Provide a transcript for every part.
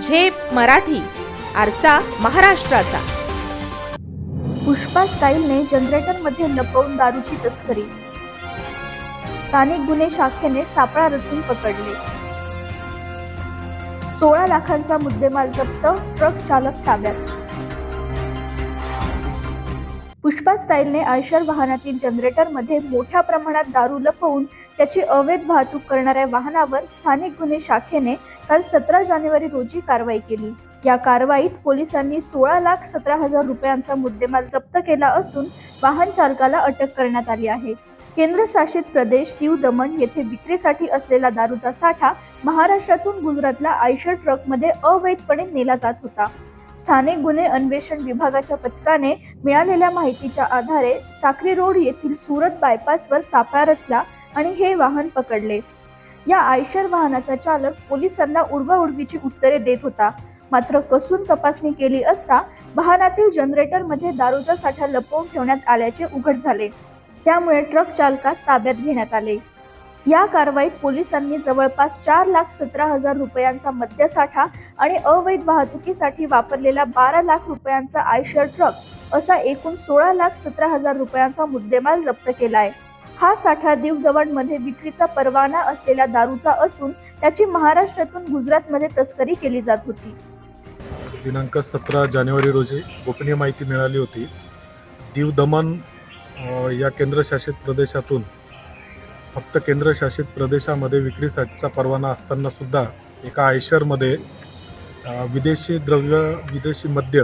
झेप मराठी आरसा महाराष्ट्राचा. पुष्पा स्टाईलने जनरेटरमध्ये लपवून दारूची तस्करी. स्थानिक गुन्हे शाखेने सापळा रचून पकडले. सोळा लाखांचा मुद्देमाल जप्त ट्रक चालक ताब्यात. पुष्पा स्टाईलने आयशर वाहनातील जनरेटरमध्ये मोठ्या प्रमाणात दारू लपवून त्याची अवैध वाहतूक करणाऱ्या वाहनावर स्थानिक गुन्हे शाखेने काल सतरा जानेवारी रोजी कारवाई केली. या कारवाईत पोलिसांनी सोळा लाख सतरा हजार रुपयांचा मुद्देमाल जप्त केला असून वाहन चालकाला अटक करण्यात आली आहे. केंद्रशासित प्रदेश दीव दमण येथे विक्रीसाठी असलेला दारूचा साठा महाराष्ट्रातून गुजरातला आयशर ट्रकमध्ये अवैधपणे नेला जात होता. स्थानिक गुन्हे अन्वेषण विभागाच्या पथकाने मिळालेल्या माहितीच्या आधारे साखरी रोड येथील सुरत बायपासवर सापळा रचला आणि हे वाहन पकडले. या आयशर वाहनाचा चालक पोलिसांना उडवाउडवीची उत्तरे देत होता. मात्र कसून तपासणी केली असता वाहनातील जनरेटरमध्ये दारूचा साठा लपवून ठेवण्यात आल्याचे उघड झाले. त्यामुळे ट्रक चालकास ताब्यात घेण्यात आले. या कारवाईत पोलिसांनी जवळपास चार लाख सतरा हजार रुपयांचा मद्यसाठा आणि अवैध वाहतुकीसाठी वापरलेला बारा लाख रुपयांचा आयशर ट्रक असा एकूण सोळा लाख सतरा हजार रुपयांचा मुद्देमाल जप्त केलाय. हा साठा दीव दमणमध्ये विक्रीचा परवाना असलेल्या दारूचा असून त्याची महाराष्ट्रातून गुजरातमध्ये तस्करी केली जात होती. दिनांक सतरा जानेवारी रोजी गोपनीय माहिती मिळाली होती. दीव दमन या केंद्रशासित प्रदेशातून फक्त केंद्रशासित प्रदेशामध्ये विक्रीसाठीचा परवाना असताना सुद्धा एका आयशरमध्ये विदेशी द्रव्य विदेशी मद्य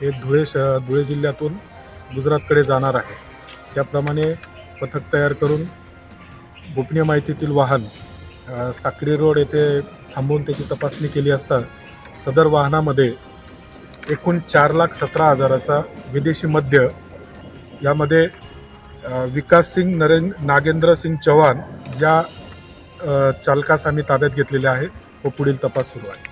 हे धुळे श धुळे जिल्ह्यातून गुजरातकडे जाणार आहे. त्याप्रमाणे पथक तयार करून गोपनीय माहितीतील वाहन साक्री रोड येथे थांबवून त्याची तपासणी केली असता सदर वाहनामध्ये एकूण चार लाख सतरा हजाराचा विदेशी मद्य यामध्ये विकास सिंग नरेंद्र नागेंद्र सिंग चव्हाण या चालकास आम्ही ताब्यात घेतलेले आहे व पुढील तपास सुरू आहे.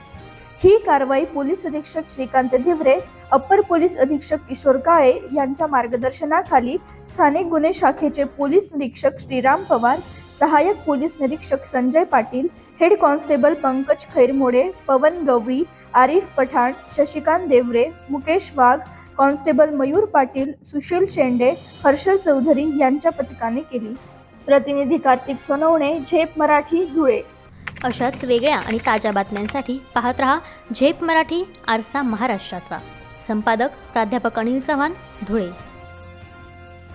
ही कारवाई पोलीस अधीक्षक श्रीकांत धिवरे अप्पर पोलीस अधीक्षक किशोर काळे यांच्या मार्गदर्शनाखाली स्थानिक गुन्हे शाखेचे पोलीस निरीक्षक श्रीराम पवार सहाय्यक पोलीस निरीक्षक Sanjay Patil head constable Pankaj Khairmode Pawan Gawali Arif Pathan Shashikant Deore Mukesh Wagh constable Mayur Patil Sushil Shende Harshal Chaudhari यांच्या पथकाने केली. प्रतिनिधी कार्तिक सोनवणे झेप मराठी धुळे. अशाच वेगळ्या आणि ताज्या बातम्यांसाठी पाहत रहा झेप मराठी आरसा महाराष्ट्राचा. संपादक प्राध्यापक अनिल चव्हाण धुळे.